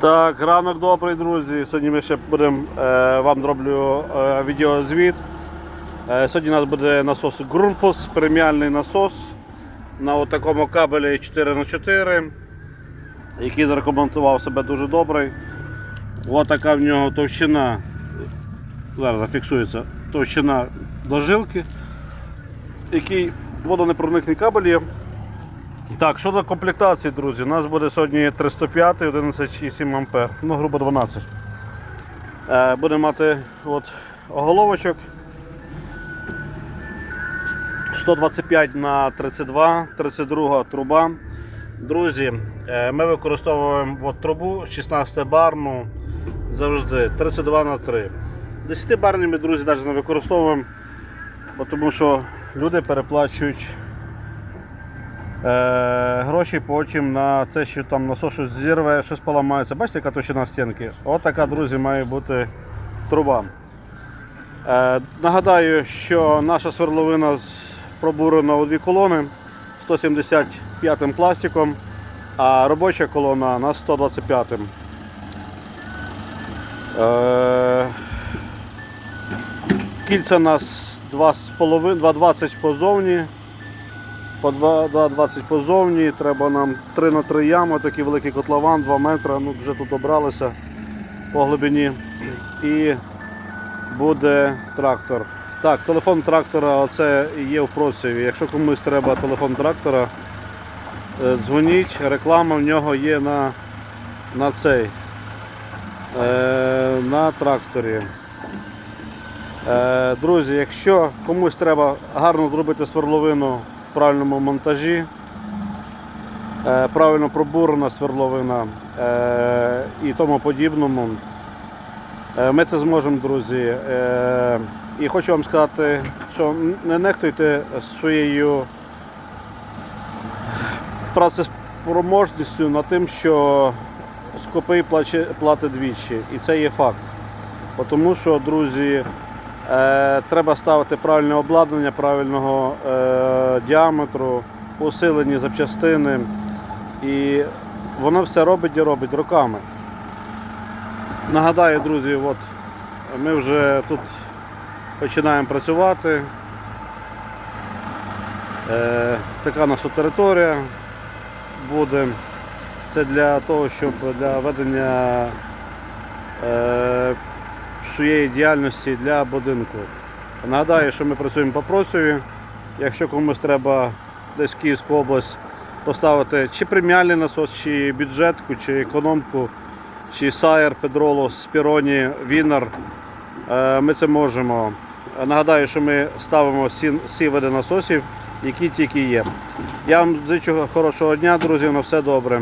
Так, ранок добрий, друзі. Сьогодні ми ще будемо е, вам зроблю е, відеозвіт. Е, сьогодні у нас буде насос Grundfos, преміальний насос на такому кабелі 4х4, який зарекомендував себе дуже добрий. Ось така в нього товщина. Зараз зафіксується товщина дожилки, який водонепроникний кабель є. Так, щодо комплектації, друзі, у нас буде сьогодні 305, 11,7 ампер, ну, грубо 12. Е, буде мати от, оголовочок 125 на 32, 32 труба. Друзі, е, ми використовуємо от, трубу 16 барну завжди 32 на 3. 10 барні ми, друзі, навіть не використовуємо, бо тому що люди переплачують гроші потім на це, що там насос щось зірве, щось поламається. Бачите, яка товщина стінки? От така, друзі, має бути труба. Е, нагадаю, що наша сверловина пробурена у дві колони 175 пластиком, а робоча колона на 125. Е, кільця у нас 2,5 2,20 позовні. По 2 2,20 позовні, треба нам 3 на 3 ями, такий великий котлован, 2 метри, ну вже тут добралися по глибині. І буде трактор. Так, телефон трактора оце є в просіві. Якщо комусь треба телефон трактора, е, дзвоніть, реклама в нього є на, на цей. Е, на тракторі. Е, Друзі, якщо комусь треба гарно зробити сверловину правильному монтажі, е, правильно пробурена сверловина е, і тому подібному, е, ми це зможемо, друзі. І хочу вам сказати, що не нехтуйте своєю працеспроможністю на тим, що скопий платить двічі. І це є факт. Тому що, друзі, треба ставити правильне обладнання правильного е, діаметру, усилені запчастини. І воно все робить і робить роками. Нагадаю, друзі, от ми вже тут починаємо працювати. Е, така наша територія буде. Це для того, щоб для ведення е, своєї діяльності для будинку. Нагадаю, що ми працюємо по просові. Якщо комусь треба десь в Київську область поставити чи преміальний насос, чи бюджетку, чи економку, чи Сайер, Педроло, Спіроні, Вінер, е, ми це можемо. Нагадаю, що ми ставимо всі, всі види насосів, які тільки є. Я вам зичу хорошого дня, друзі, на все добре.